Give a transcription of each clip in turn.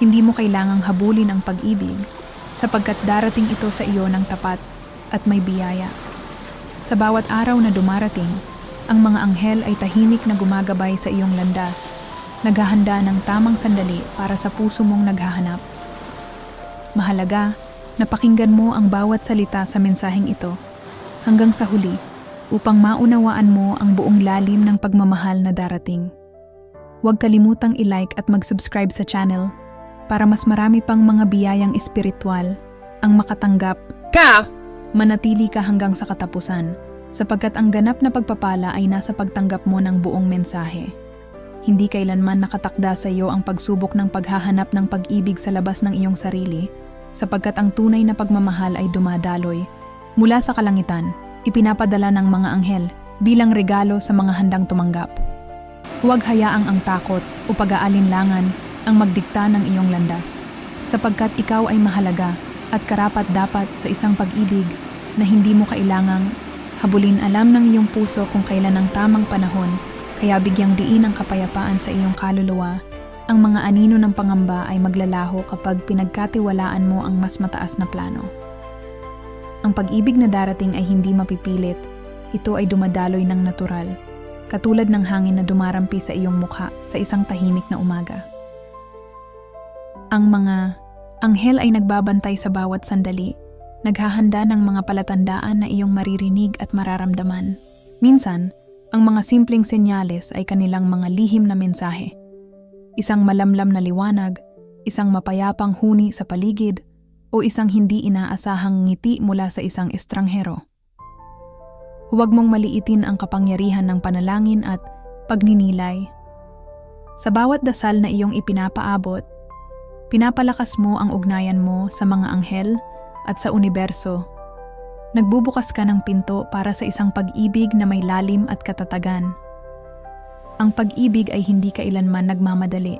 Hindi mo kailangang habulin ang pag-ibig sapagkat darating ito sa iyo ng tapat at may biyaya. Sa bawat araw na dumarating, ang mga anghel ay tahimik na gumagabay sa iyong landas, naghahanda ng tamang sandali para sa puso mong naghahanap. Mahalaga na pakinggan mo ang bawat salita sa mensaheng ito hanggang sa huli upang maunawaan mo ang buong lalim ng pagmamahal na darating. Huwag kalimutang i-like at mag-subscribe sa channel para mas marami pang mga biyayang espiritual ang makatanggap Ka! manatili ka hanggang sa katapusan sapagkat ang ganap na pagpapala ay nasa pagtanggap mo ng buong mensahe. Hindi kailanman nakatakda sa iyo ang pagsubok ng paghahanap ng pag-ibig sa labas ng iyong sarili sapagkat ang tunay na pagmamahal ay dumadaloy. Mula sa kalangitan, ipinapadala ng mga anghel bilang regalo sa mga handang tumanggap. Huwag hayaang ang takot o pag-aalinlangan ang magdikta ng iyong landas sapagkat ikaw ay mahalaga at karapat dapat sa isang pag-ibig na hindi mo kailangang habulin alam ng iyong puso kung kailan ang tamang panahon kaya bigyang diin ang kapayapaan sa iyong kaluluwa. Ang mga anino ng pangamba ay maglalaho kapag pinagkatiwalaan mo ang mas mataas na plano. Ang pag-ibig na darating ay hindi mapipilit. Ito ay dumadaloy ng natural, katulad ng hangin na dumarampi sa iyong mukha sa isang tahimik na umaga. Ang mga anghel ay nagbabantay sa bawat sandali, naghahanda ng mga palatandaan na iyong maririnig at mararamdaman. Minsan, ang mga simpleng senyales ay kanilang mga lihim na mensahe. Isang malamlam na liwanag, isang mapayapang huni sa paligid, o isang hindi inaasahang ngiti mula sa isang estranghero. Huwag mong maliitin ang kapangyarihan ng panalangin at pagninilay. Sa bawat dasal na iyong ipinapaabot, pinapalakas mo ang ugnayan mo sa mga anghel at sa universo. Nagbubukas ka ng pinto para sa isang pag-ibig na may lalim at katatagan. Ang pag-ibig ay hindi kailanman nagmamadali.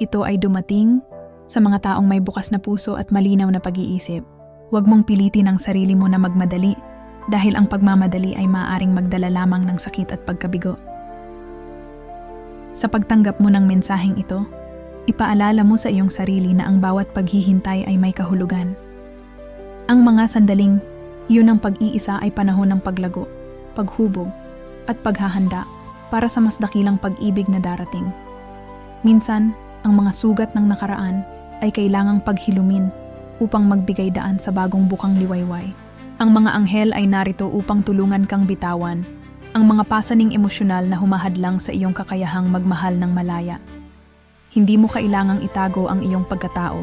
Ito ay dumating sa mga taong may bukas na puso at malinaw na pag-iisip. Huwag mong pilitin ang sarili mo na magmadali dahil ang pagmamadali ay maaaring magdala lamang ng sakit at pagkabigo. Sa pagtanggap mo ng mensaheng ito, ipaalala mo sa iyong sarili na ang bawat paghihintay ay may kahulugan. Ang mga sandaling iyon ang pag-iisa ay panahon ng paglago, paghubog, at paghahanda para sa mas dakilang pag-ibig na darating. Minsan, ang mga sugat ng nakaraan ay kailangang paghilumin upang magbigay daan sa bagong bukang liwayway. Ang mga anghel ay narito upang tulungan kang bitawan ang mga pasaning emosyonal na humahadlang sa iyong kakayahang magmahal ng malaya. Hindi mo kailangang itago ang iyong pagkatao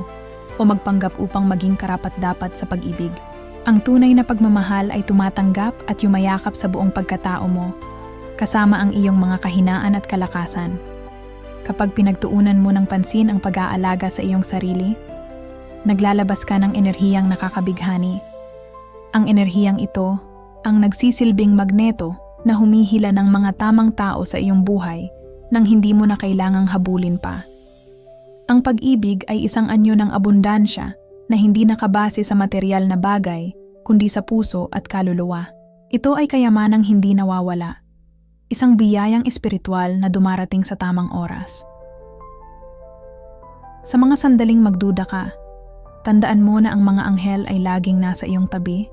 o magpanggap upang maging karapat-dapat sa pag-ibig. Ang tunay na pagmamahal ay tumatanggap at yumayakap sa buong pagkatao mo, kasama ang iyong mga kahinaan at kalakasan. Kapag pinagtuunan mo ng pansin ang pag-aalaga sa iyong sarili, naglalabas ka ng enerhiyang nakakabighani. Ang enerhiyang ito ang nagsisilbing magneto na humihila ng mga tamang tao sa iyong buhay nang hindi mo na kailangang habulin pa. Ang pag-ibig ay isang anyo ng abundansya na hindi nakabase sa material na bagay, kundi sa puso at kaluluwa. Ito ay kayamanang hindi nawawala. Isang biyayang espiritual na dumarating sa tamang oras. Sa mga sandaling magduda ka, tandaan mo na ang mga anghel ay laging nasa iyong tabi,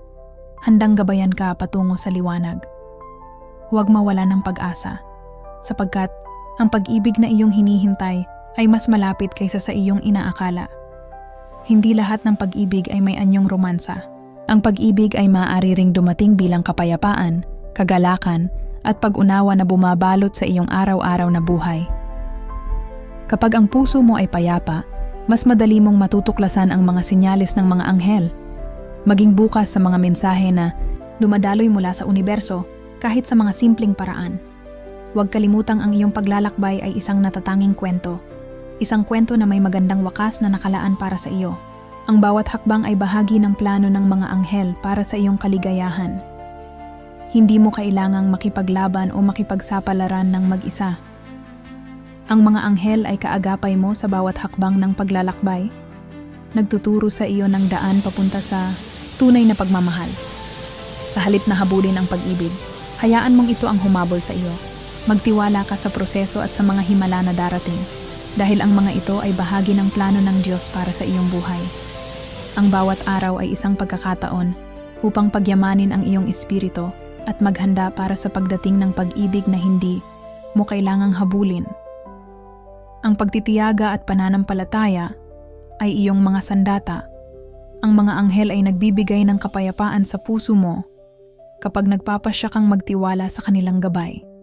handang gabayan ka patungo sa liwanag. Huwag mawala ng pag-asa, sapagkat ang pag-ibig na iyong hinihintay ay mas malapit kaysa sa iyong inaakala. Hindi lahat ng pag-ibig ay may anyong romansa. Ang pag-ibig ay maaari ring dumating bilang kapayapaan, kagalakan, at pag-unawa na bumabalot sa iyong araw-araw na buhay. Kapag ang puso mo ay payapa, mas madali mong matutuklasan ang mga senyales ng mga anghel. Maging bukas sa mga mensahe na dumadaloy mula sa universo kahit sa mga simpleng paraan. Huwag kalimutang ang iyong paglalakbay ay isang natatanging kwento. Isang kwento na may magandang wakas na nakalaan para sa iyo. Ang bawat hakbang ay bahagi ng plano ng mga anghel para sa iyong kaligayahan. Hindi mo kailangang makipaglaban o makipagsapalaran ng mag-isa. Ang mga anghel ay kaagapay mo sa bawat hakbang ng paglalakbay. Nagtuturo sa iyo ng daan papunta sa tunay na pagmamahal. Sa halip na habulin ang pag-ibig, hayaan mong ito ang humabol sa iyo. Magtiwala ka sa proseso at sa mga himala na darating. Dahil ang mga ito ay bahagi ng plano ng Diyos para sa iyong buhay. Ang bawat araw ay isang pagkakataon upang pagyamanin ang iyong espiritu at maghanda para sa pagdating ng pag-ibig na hindi mo kailangang habulin. Ang pagtitiyaga at pananampalataya ay iyong mga sandata. Ang mga anghel ay nagbibigay ng kapayapaan sa puso mo kapag nagpapasya kang magtiwala sa kanilang gabay.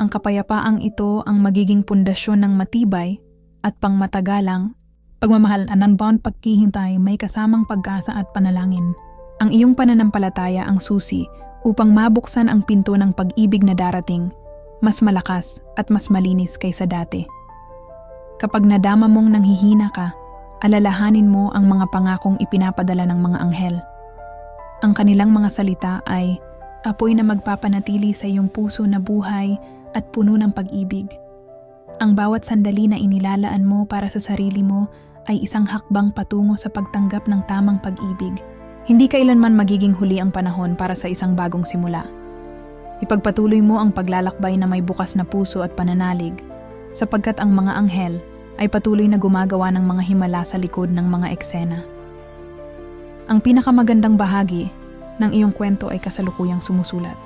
Ang kapayapaang ito ang magiging pundasyon ng matibay at pangmatagalang pagmamahal at unbound pagkihintay may kasamang pag-asa at panalangin. Ang iyong pananampalataya ang susi upang mabuksan ang pinto ng pag-ibig na darating, mas malakas at mas malinis kaysa dati. Kapag nadama mong nanghihina ka, alalahanin mo ang mga pangakong ipinapadala ng mga anghel. Ang kanilang mga salita ay apoy na magpapanatili sa iyong puso na buhay at puno ng pag-ibig. Ang bawat sandali na inilalaan mo para sa sarili mo ay isang hakbang patungo sa pagtanggap ng tamang pag-ibig. Hindi kailanman magiging huli ang panahon para sa isang bagong simula. Ipagpatuloy mo ang paglalakbay na may bukas na puso at pananalig, sapagkat ang mga anghel ay patuloy na gumagawa ng mga himala sa likod ng mga eksena. Ang pinakamagandang bahagi ng iyong kwento ay kasalukuyang sumusulat.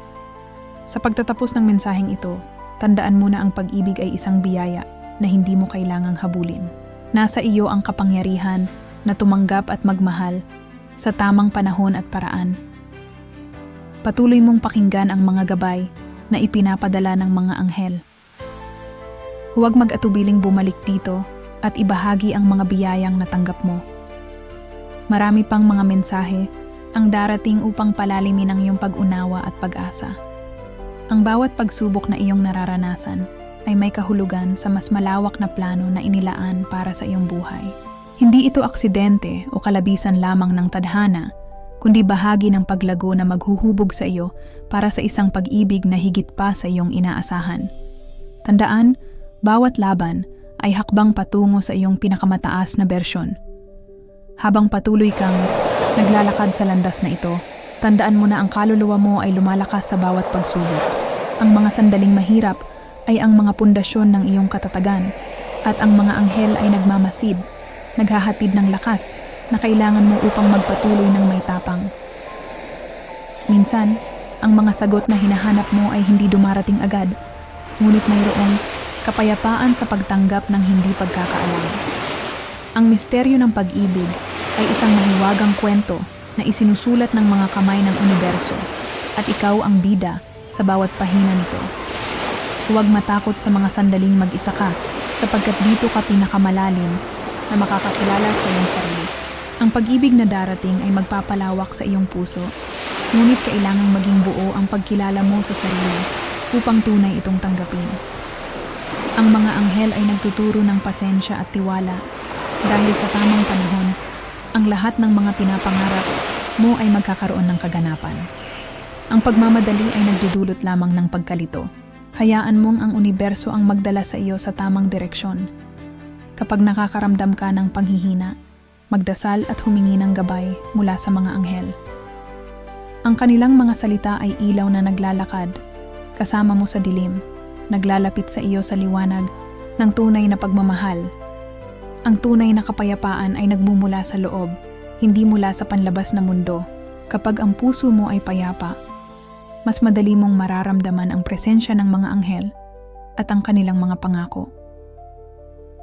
Sa pagtatapos ng mensaheng ito, tandaan mo na ang pag-ibig ay isang biyaya na hindi mo kailangang habulin. Nasa iyo ang kapangyarihan na tumanggap at magmahal sa tamang panahon at paraan. Patuloy mong pakinggan ang mga gabay na ipinapadala ng mga anghel. Huwag mag-atubiling bumalik dito at ibahagi ang mga biyayang natanggap mo. Marami pang mga mensahe ang darating upang palalimin ang iyong pag-unawa at pag-asa. Ang bawat pagsubok na iyong nararanasan ay may kahulugan sa mas malawak na plano na inilaan para sa iyong buhay. Hindi ito aksidente o kalabisan lamang ng tadhana, kundi bahagi ng paglago na maghuhubog sa iyo para sa isang pag-ibig na higit pa sa iyong inaasahan. Tandaan, bawat laban ay hakbang patungo sa iyong pinakamataas na bersyon. Habang patuloy kang naglalakad sa landas na ito, tandaan mo na ang kaluluwa mo ay lumalakas sa bawat pagsubok. Ang mga sandaling mahirap ay ang mga pundasyon ng iyong katatagan at ang mga anghel ay nagmamasid, naghahatid ng lakas na kailangan mo upang magpatuloy ng may tapang. Minsan, ang mga sagot na hinahanap mo ay hindi dumarating agad, ngunit mayroong kapayapaan sa pagtanggap ng hindi pagkakaalam. Ang misteryo ng pag-ibig ay isang mahiwagang kwento na isinusulat ng mga kamay ng universo at ikaw ang bida sa bawat pahina nito. Huwag matakot sa mga sandaling mag-isa ka sapagkat dito ka pinakamalalim na makakakilala sa iyong sarili. Ang pag-ibig na darating ay magpapalawak sa iyong puso, ngunit kailangang maging buo ang pagkilala mo sa sarili upang tunay itong tanggapin. Ang mga anghel ay nagtuturo ng pasensya at tiwala dahil sa tamang panahon, ang lahat ng mga pinapangarap mo ay magkakaroon ng kaganapan. Ang pagmamadali ay nagdudulot lamang ng pagkalito. Hayaan mong ang universo ang magdala sa iyo sa tamang direksyon. Kapag nakakaramdam ka ng panghihina, magdasal at humingi ng gabay mula sa mga anghel. Ang kanilang mga salita ay ilaw na naglalakad, kasama mo sa dilim, naglalapit sa iyo sa liwanag ng tunay na pagmamahal. Ang tunay na kapayapaan ay nagmumula sa loob, hindi mula sa panlabas na mundo. Kapag ang puso mo ay payapa, mas madali mong mararamdaman ang presensya ng mga anghel at ang kanilang mga pangako.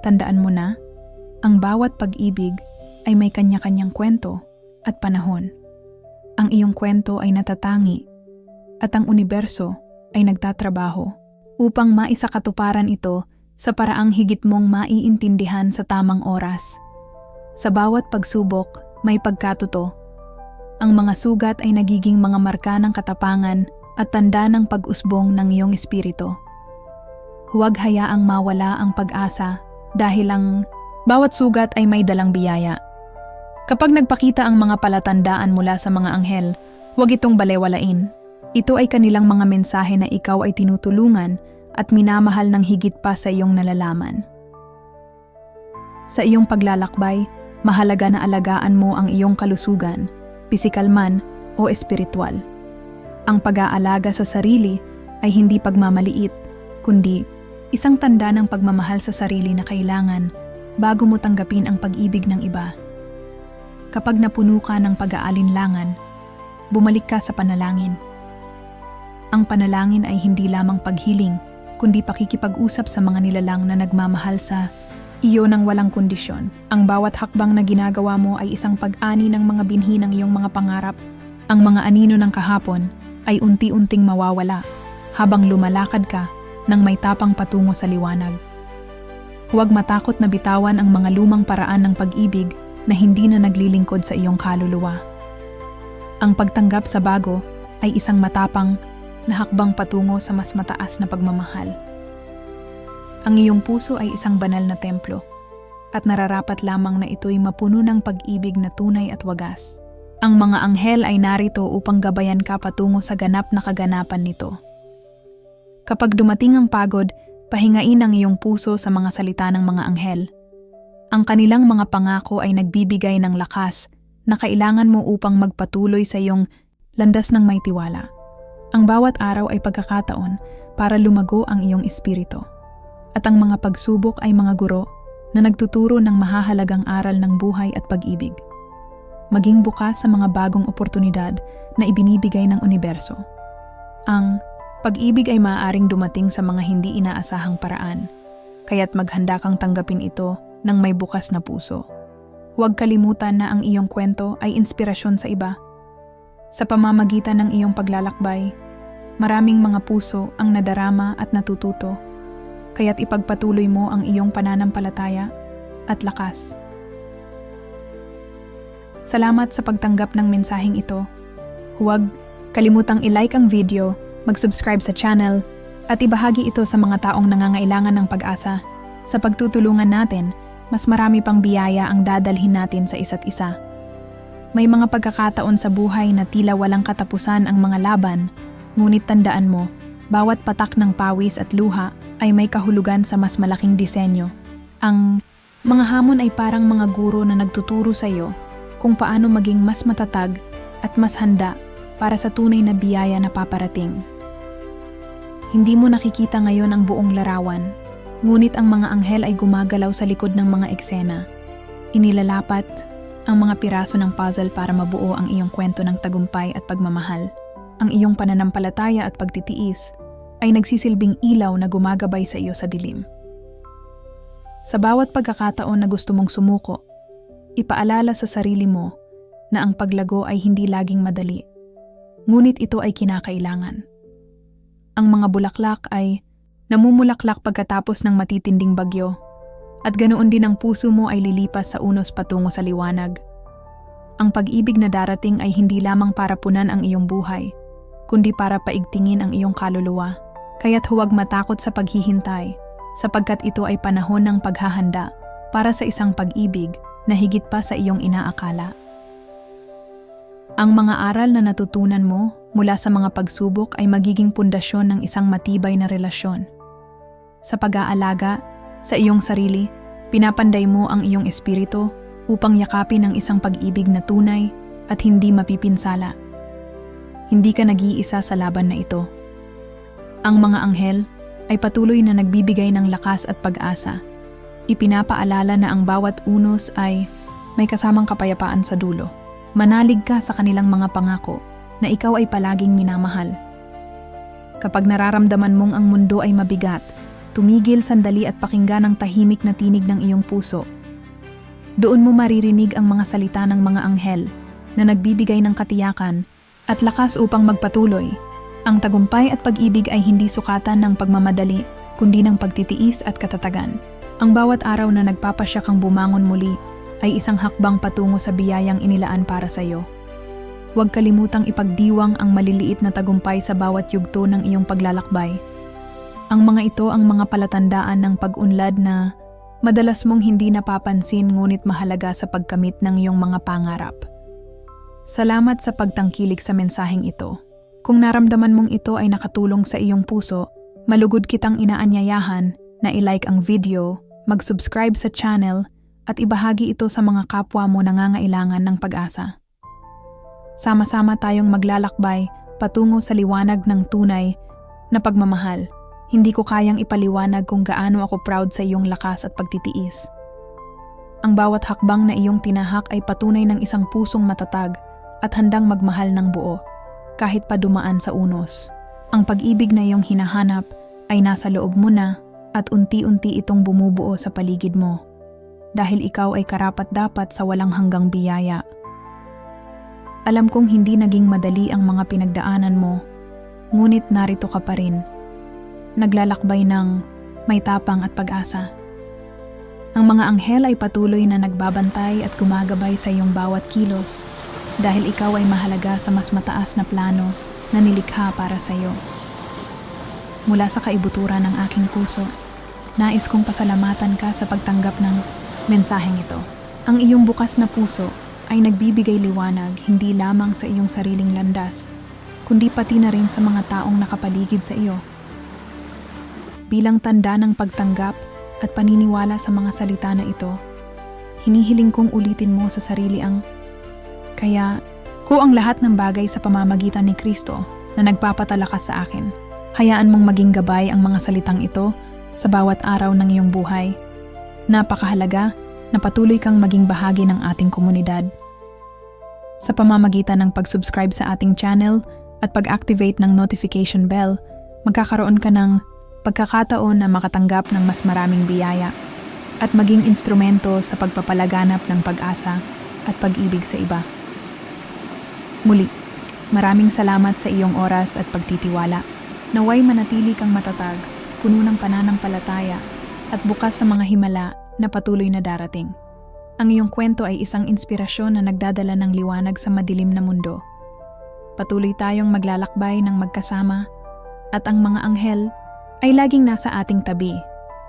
Tandaan mo na, ang bawat pag-ibig ay may kanya-kanyang kwento at panahon. Ang iyong kwento ay natatangi at ang universo ay nagtatrabaho upang maisakatuparan ito sa paraang higit mong maiintindihan sa tamang oras. Sa bawat pagsubok, may pagkatuto. Ang mga sugat ay nagiging mga marka ng katapangan at tanda ng pag-usbong ng iyong espiritu. Huwag hayaang mawala ang pag-asa dahil ang bawat sugat ay may dalang biyaya. Kapag nagpakita ang mga palatandaan mula sa mga anghel, huwag itong balewalain. Ito ay kanilang mga mensahe na ikaw ay tinutulungan at minamahal ng higit pa sa iyong nalalaman. Sa iyong paglalakbay, mahalaga na alagaan mo ang iyong kalusugan, pisikal man o espiritual. Ang pag-aalaga sa sarili ay hindi pagmamaliit, kundi Isang tanda ng pagmamahal sa sarili na kailangan bago mo tanggapin ang pag-ibig ng iba. Kapag napuno ka ng pag-aalinlangan, bumalik ka sa panalangin. Ang panalangin ay hindi lamang paghiling, kundi pakikipag-usap sa mga nilalang na nagmamahal sa iyo ng walang kondisyon. Ang bawat hakbang na ginagawa mo ay isang pag-ani ng mga binhi ng iyong mga pangarap. Ang mga anino ng kahapon ay unti-unting mawawala habang lumalakad ka ng may tapang patungo sa liwanag. Huwag matakot na bitawan ang mga lumang paraan ng pag-ibig na hindi na naglilingkod sa iyong kaluluwa. Ang pagtanggap sa bago ay isang matapang na hakbang patungo sa mas mataas na pagmamahal. Ang iyong puso ay isang banal na templo at nararapat lamang na ito'y mapuno ng pag-ibig na tunay at wagas. Ang mga anghel ay narito upang gabayan ka patungo sa ganap na kaganapan nito. Kapag dumating ang pagod, pahingain ang iyong puso sa mga salita ng mga anghel. Ang kanilang mga pangako ay nagbibigay ng lakas na kailangan mo upang magpatuloy sa iyong landas ng may tiwala. Ang bawat araw ay pagkakataon para lumago ang iyong espiritu. At ang mga pagsubok ay mga guro na nagtuturo ng mahahalagang aral ng buhay at pag-ibig. Maging bukas sa mga bagong oportunidad na ibinibigay ng universo. Ang pag-ibig ay maaaring dumating sa mga hindi inaasahang paraan, kaya't maghanda kang tanggapin ito ng may bukas na puso. Huwag kalimutan na ang iyong kwento ay inspirasyon sa iba. Sa pamamagitan ng iyong paglalakbay, maraming mga puso ang nadarama at natututo, kaya't ipagpatuloy mo ang iyong pananampalataya at lakas. Salamat sa pagtanggap ng mensaheng ito. Huwag kalimutang i-like ang video, mag-subscribe sa channel, at ibahagi ito sa mga taong nangangailangan ng pag-asa. Sa pagtutulungan natin, mas marami pang biyaya ang dadalhin natin sa isa't isa. May mga pagkakataon sa buhay na tila walang katapusan ang mga laban, ngunit tandaan mo, bawat patak ng pawis at luha ay may kahulugan sa mas malaking disenyo. Ang mga hamon ay parang mga guro na nagtuturo sa iyo kung paano maging mas matatag at mas handa para sa tunay na biyaya na paparating. Hindi mo nakikita ngayon ang buong larawan, ngunit ang mga anghel ay gumagalaw sa likod ng mga eksena. Inilalapat ang mga piraso ng puzzle para mabuo ang iyong kwento ng tagumpay at pagmamahal. Ang iyong pananampalataya at pagtitiis ay nagsisilbing ilaw na gumagabay sa iyo sa dilim. Sa bawat pagkakataon na gusto mong sumuko, ipaalala sa sarili mo na ang paglago ay hindi laging madali, ngunit ito ay kinakailangan. Ang mga bulaklak ay namumulaklak pagkatapos ng matitinding bagyo, at ganoon din ang puso mo ay lilipas sa unos patungo sa liwanag. Ang pag-ibig na darating ay hindi lamang para punan ang iyong buhay, kundi para paigtingin ang iyong kaluluwa. Kaya't huwag matakot sa paghihintay, sapagkat ito ay panahon ng paghahanda para sa isang pag-ibig na higit pa sa iyong inaakala. Ang mga aral na natutunan mo mula sa mga pagsubok ay magiging pundasyon ng isang matibay na relasyon. Sa pag-aalaga sa iyong sarili, pinapanday mo ang iyong espiritu upang yakapin ang isang pag-ibig na tunay at hindi mapipinsala. Hindi ka nag-iisa sa laban na ito. Ang mga anghel ay patuloy na nagbibigay ng lakas at pag-asa ipinapaalala na ang bawat unos ay may kasamang kapayapaan sa dulo. Manalig ka sa kanilang mga pangako na ikaw ay palaging minamahal. Kapag nararamdaman mong ang mundo ay mabigat, tumigil sandali at pakinggan ang tahimik na tinig ng iyong puso. Doon mo maririnig ang mga salita ng mga anghel na nagbibigay ng katiyakan at lakas upang magpatuloy. Ang tagumpay at pag-ibig ay hindi sukatan ng pagmamadali, kundi ng pagtitiis at katatagan. Ang bawat araw na nagpapasya kang bumangon muli ay isang hakbang patungo sa biyayang inilaan para sa iyo. Huwag kalimutang ipagdiwang ang maliliit na tagumpay sa bawat yugto ng iyong paglalakbay. Ang mga ito ang mga palatandaan ng pag-unlad na madalas mong hindi napapansin ngunit mahalaga sa pagkamit ng iyong mga pangarap. Salamat sa pagtangkilik sa mensaheng ito. Kung naramdaman mong ito ay nakatulong sa iyong puso, malugod kitang inaanyayahan na ilike ang video mag-subscribe sa channel at ibahagi ito sa mga kapwa mo nangangailangan ng pag-asa. Sama-sama tayong maglalakbay patungo sa liwanag ng tunay na pagmamahal, Hindi ko kayang ipaliwanag kung gaano ako proud sa iyong lakas at pagtitiis. Ang bawat hakbang na iyong tinahak ay patunay ng isang pusong matatag at handang magmahal ng buo, kahit pa dumaan sa unos. Ang pag-ibig na iyong hinahanap ay nasa loob mo na at unti-unti itong bumubuo sa paligid mo. Dahil ikaw ay karapat-dapat sa walang hanggang biyaya. Alam kong hindi naging madali ang mga pinagdaanan mo, ngunit narito ka pa rin. Naglalakbay ng may tapang at pag-asa. Ang mga anghel ay patuloy na nagbabantay at gumagabay sa iyong bawat kilos dahil ikaw ay mahalaga sa mas mataas na plano na nilikha para sa iyo. Mula sa kaibuturan ng aking puso, nais kong pasalamatan ka sa pagtanggap ng mensaheng ito. Ang iyong bukas na puso ay nagbibigay liwanag hindi lamang sa iyong sariling landas, kundi pati na rin sa mga taong nakapaligid sa iyo. Bilang tanda ng pagtanggap at paniniwala sa mga salita na ito, hinihiling kong ulitin mo sa sarili ang kaya ko ang lahat ng bagay sa pamamagitan ni Kristo na nagpapatalakas sa akin. Hayaan mong maging gabay ang mga salitang ito sa bawat araw ng iyong buhay. Napakahalaga na patuloy kang maging bahagi ng ating komunidad. Sa pamamagitan ng pag-subscribe sa ating channel at pag-activate ng notification bell, magkakaroon ka ng pagkakataon na makatanggap ng mas maraming biyaya at maging instrumento sa pagpapalaganap ng pag-asa at pag-ibig sa iba. Muli, maraming salamat sa iyong oras at pagtitiwala. Naway manatili kang matatag, puno ng pananampalataya at bukas sa mga himala na patuloy na darating. Ang iyong kwento ay isang inspirasyon na nagdadala ng liwanag sa madilim na mundo. Patuloy tayong maglalakbay ng magkasama at ang mga anghel ay laging nasa ating tabi,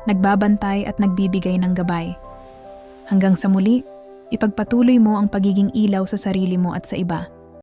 nagbabantay at nagbibigay ng gabay. Hanggang sa muli, ipagpatuloy mo ang pagiging ilaw sa sarili mo at sa iba.